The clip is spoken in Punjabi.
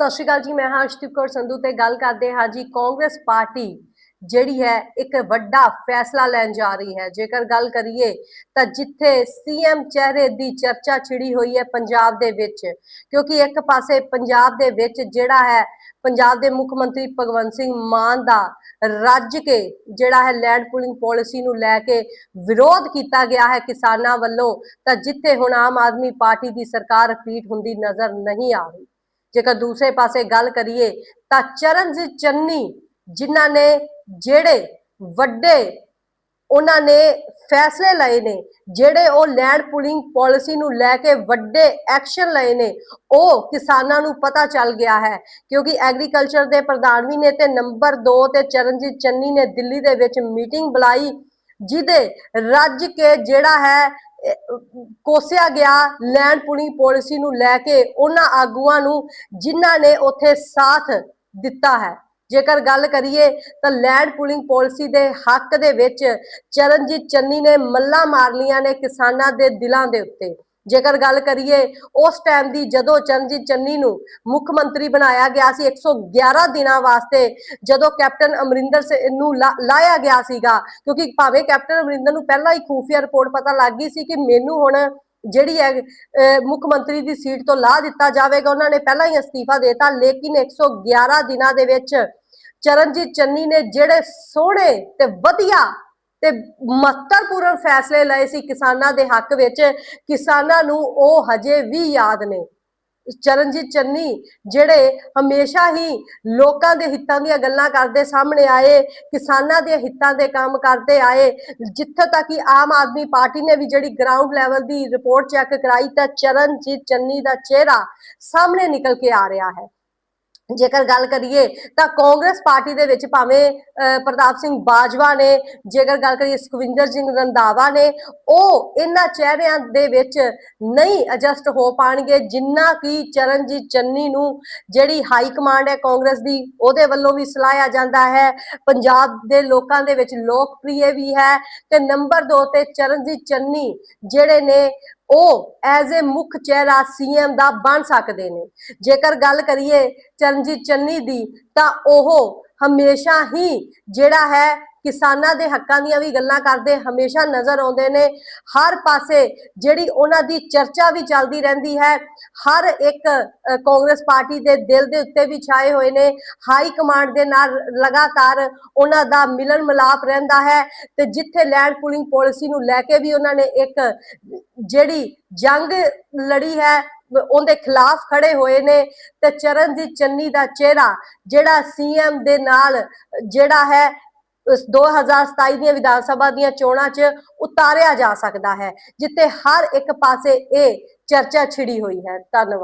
ਸਤਿ ਸ਼੍ਰੀ ਅਕਾਲ ਜੀ, ਮੈਂ ਹਾਂ ਅਰਸ਼ਦੀਪ ਕੌਰ ਸੰਧੂ ਤੇ ਗੱਲ ਕਰਦੇ ਹਾਂ ਜੀ ਕਾਂਗਰਸ ਪਾਰਟੀ ਜਿਹੜੀ ਹੈ ਇੱਕ ਵੱਡਾ ਫੈਸਲਾ ਲੈਣ ਜਾ ਰਹੀ ਹੈ। ਜੇਕਰ ਗੱਲ ਕਰੀਏ ਤਾਂ ਜਿੱਥੇ ਸੀਐਮ ਚਿਹਰੇ ਦੀ ਚਰਚਾ ਛਿੜੀ ਹੋਈ ਹੈ ਪੰਜਾਬ ਦੇ ਵਿੱਚ, ਕਿਉਂਕਿ ਇੱਕ ਪਾਸੇ ਪੰਜਾਬ ਦੇ ਵਿੱਚ ਜਿਹੜਾ ਹੈ ਪੰਜਾਬ ਦੇ ਮੁੱਖ ਮੰਤਰੀ ਭਗਵੰਤ ਸਿੰਘ ਮਾਨ ਦਾ ਰੱਜ ਕੇ ਜਿਹੜਾ ਹੈ ਲੈਂਡ ਪੂਲਿੰਗ ਪਾਲਿਸੀ ਨੂੰ ਲੈ ਕੇ ਵਿਰੋਧ ਕੀਤਾ ਗਿਆ ਹੈ ਕਿਸਾਨਾਂ ਵੱਲੋਂ, ਤਾਂ ਜਿੱਥੇ ਹੁਣ ਆਮ ਆਦਮੀ ਪਾਰਟੀ ਦੀ ਸਰਕਾਰ ਰਿਪੀਟ ਹੁੰਦੀ ਨਜ਼ਰ ਨਹੀਂ ਆ ਰਹੀ। ਜੇਕਰ ਦੂਸਰੇ ਪਾਸੇ ਗੱਲ ਕਰੀਏ ਤਾਂ ਚਰਨਜੀਤ ਚੰਨੀ ਜਿਨ੍ਹਾਂ ਨੇ ਜਿਹੜੇ ਵੱਡੇ ਉਹਨਾਂ ਨੇ ਫੈਸਲੇ ਲਏ ਨੇ, ਜਿਹੜੇ ਉਹ ਲੈਂਡ ਪੁਲਿੰਗ ਪਾਲਿਸੀ ਨੂੰ ਲੈ ਕੇ ਵੱਡੇ ਐਕਸ਼ਨ ਲਏ ਨੇ, ਉਹ ਕਿਸਾਨਾਂ ਨੂੰ ਪਤਾ ਚੱਲ ਗਿਆ ਹੈ ਕਿਉਂਕਿ ਐਗਰੀਕਲਚਰ ਦੇ ਪ੍ਰਧਾਨ ਵੀ ਨੇ ਤੇ ਨੰਬਰ 2 ਤੇ ਚਰਨਜੀਤ ਚੰਨੀ ਨੇ ਦਿੱਲੀ ਦੇ ਵਿੱਚ ਮੀਟਿੰਗ ਬੁਲਾਈ, ਜਿਹਦੇ ਰੱਜ ਕੇ ਜਿਹੜਾ ਹੈ ਕੋਸਿਆ ਗਿਆ ਲੈਂਡ ਪੂਲਿੰਗ ਪਾਲਿਸੀ ਨੂੰ ਲੈ ਕੇ ਉਹਨਾਂ ਆਗੂਆਂ ਨੂੰ ਜਿਨ੍ਹਾਂ ਨੇ ਉੱਥੇ ਸਾਥ ਦਿੱਤਾ ਹੈ। ਜੇਕਰ ਗੱਲ ਕਰੀਏ ਤਾਂ ਲੈਂਡ ਪੂਲਿੰਗ ਪਾਲਿਸੀ ਦੇ ਹੱਕ ਦੇ ਵਿੱਚ ਚਰਨਜੀਤ ਚੰਨੀ ਨੇ ਮੱਲਾ ਮਾਰ ਲੀਆਂ ਨੇ ਕਿਸਾਨਾਂ ਦੇ ਦਿਲਾਂ ਦੇ ਉੱਤੇ। ਜੇਕਰ ਗੱਲ ਕਰੀਏ, ਉਸ ਟਾਈਮ ਦੀ ਜਦੋਂ ਚਰਨਜੀਤ ਚੰਨੀ ਨੂੰ ਮੁੱਖ ਮੰਤਰੀ ਬਣਾਇਆ ਗਿਆ ਸੀ 111 ਦਿਨਾਂ ਵਾਸਤੇ ਜਦੋਂ ਕੈਪਟਨ ਅਮਰਿੰਦਰ ਨੂੰ ਲਾਇਆ ਗਿਆ ਸੀਗਾ, ਕਿਉਂਕਿ ਭਾਵੇਂ ਕੈਪਟਨ ਅਮਰਿੰਦਰ ਨੂੰ ਪਹਿਲਾਂ ਹੀ ਖੂਫੀਆ ਰਿਪੋਰਟ ਪਤਾ ਲੱਗ ਗਈ ਸੀ ਕਿ ਮੈਨੂੰ ਹੁਣ ਜਿਹੜੀ ਹੈ ਅਹ ਮੁੱਖ ਮੰਤਰੀ ਦੀ ਸੀਟ ਤੋਂ ਲਾ ਦਿੱਤਾ ਜਾਵੇਗਾ, ਉਹਨਾਂ ਨੇ ਪਹਿਲਾਂ ਹੀ ਅਸਤੀਫਾ ਦੇਤਾ, ਲੇਕਿਨ 111 ਦਿਨਾਂ ਦੇ ਵਿੱਚ ਚਰਨਜੀਤ ਚੰਨੀ ਨੇ ਜਿਹੜੇ ਸੋਹਣੇ ਤੇ ਵਧੀਆ ਤੇ ਮਹੱਤਵਪੂਰਨ ਫੈਸਲੇ ਲਏ ਸੀ ਕਿਸਾਨਾਂ ਦੇ ਹੱਕ ਵਿੱਚ। ਕਿਸਾਨਾਂ ਨੂੰ ਉਹ ਹਜੇ ਵੀ ਯਾਦ ਨੇ। ਚਰਨਜੀਤ ਚੰਨੀ ਜਿਹੜੇ ਹਮੇਸ਼ਾ ਹੀ ਲੋਕਾਂ ਦੇ ਹਿੱਤਾਂ ਦੀਆਂ ਗੱਲਾਂ ਕਰਦੇ ਸਾਹਮਣੇ ਆਏ, ਕਿਸਾਨਾਂ ਦੇ ਹਿੱਤਾਂ ਦੇ ਕੰਮ ਕਰਦੇ ਆਏ, ਜਿੱਥੇ ਤੱਕ ਕਿ ਆਮ ਆਦਮੀ ਪਾਰਟੀ ਨੇ ਵੀ ਜਿਹੜੀ ਗਰਾਊਂਡ ਲੈਵਲ ਦੀ ਰਿਪੋਰਟ ਚੈੱਕ ਕਰਾਈ ਤਾਂ ਚਰਨਜੀਤ ਚੰਨੀ ਦਾ ਚਿਹਰਾ ਸਾਹਮਣੇ ਨਿਕਲ ਕੇ ਆ ਰਿਹਾ ਹੈ। ਜੇਕਰ ਗੱਲ ਕਰੀਏ ਤਾਂ ਕਾਂਗਰਸ ਪਾਰਟੀ ਦੇ ਵਿੱਚ ਭਾਵੇਂ ਪ੍ਰਤਾਪ ਸਿੰਘ ਬਾਜਵਾ ਨੇ, ਜੇਕਰ ਗੱਲ ਕਰੀਏ ਸੁਖਵਿੰਦਰ ਸਿੰਘ ਰੰਧਾਵਾ ਨੇ, ਉਹ ਇਹਨਾਂ ਚਿਹਰਿਆਂ ਦੇ ਵਿੱਚ ਨਹੀਂ ਐਡਜਸਟ ਹੋ ਪਾਣਗੇ, ਜਿੰਨਾ ਕਿ ਚਰਨਜੀਤ ਚੰਨੀ ਨੂੰ ਜਿਹੜੀ ਹਾਈ ਕਮਾਂਡ ਹੈ ਕਾਂਗਰਸ ਦੀ, ਉਹਦੇ ਵੱਲੋਂ ਵੀ ਸਲਾਹਿਆ ਜਾਂਦਾ ਹੈ। ਪੰਜਾਬ ਦੇ ਲੋਕਾਂ ਦੇ ਵਿੱਚ ਲੋਕਪ੍ਰਿਯ ਵੀ ਹੈ ਤੇ ਨੰਬਰ 2 ਤੇ ਚਰਨਜੀਤ ਚੰਨੀ ਜਿਹੜੇ ਨੇ ਉਹ ਐਜ਼ ਅ ਮੁੱਖ ਚਿਹਰਾ ਸੀਐਮ ਦਾ ਬਣ ਸਕਦੇ ਨੇ। ਜੇਕਰ ਗੱਲ ਕਰੀਏ ਚਰਨਜੀਤ ਚੰਨੀ ਦੀ, ਤਾਂ ਉਹ ਹਮੇਸ਼ਾ ਹੀ ਜਿਹੜਾ ਹੈ ਕਿਸਾਨਾਂ ਦੇ ਹੱਕਾਂ ਦੀਆਂ ਵੀ ਗੱਲਾਂ ਕਰਦੇ ਹਮੇਸ਼ਾ ਨਜ਼ਰ ਆਉਂਦੇ ਨੇ। ਹਰ ਪਾਸੇ ਜਿਹੜੀ ਉਹਨਾਂ ਦੀ ਚਰਚਾ ਵੀ ਚੱਲਦੀ ਰਹਿੰਦੀ ਹੈ। ਹਰ ਇੱਕ ਕਾਂਗਰਸ ਪਾਰਟੀ ਦੇ ਦਿਲ ਦੇ ਉੱਤੇ ਵੀ ਛਾਏ ਹੋਏ ਨੇ। ਹਾਈ ਕਮਾਂਡ ਦੇ ਨਾਲ ਲਗਾਤਾਰ ਉਹਨਾਂ ਦਾ ਮਿਲਨ ਮਿਲਾਪ ਰਹਿੰਦਾ ਹੈ ਤੇ ਜਿੱਥੇ ਲੈਂਡ ਪੂਲਿੰਗ ਪਾਲਿਸੀ ਨੂੰ ਲੈ ਕੇ ਵੀ ਉਹਨਾਂ ਨੇ ਇੱਕ ਜਿਹੜੀ ਜੰਗ ਲੜੀ ਹੈ, ਉਹਦੇ ਖਿਲਾਫ ਖੜੇ ਹੋਏ ਨੇ ਤੇ ਚਰਨਜੀਤ ਚੰਨੀ ਦਾ ਚਿਹਰਾ ਜਿਹੜਾ ਸੀਐਮ ਦੇ ਨਾਲ ਜਿਹੜਾ ਹੈ ਉਸ 2027 ਦੀਆਂ ਵਿਧਾਨ ਸਭਾ ਦੀਆਂ ਚੋਣਾਂ 'ਚ ਉਤਾਰਿਆ ਜਾ ਸਕਦਾ ਹੈ, ਜਿੱਥੇ ਹਰ ਇੱਕ ਪਾਸੇ ਇਹ ਚਰਚਾ ਛਿੜੀ ਹੋਈ ਹੈ। ਧੰਨਵਾਦ।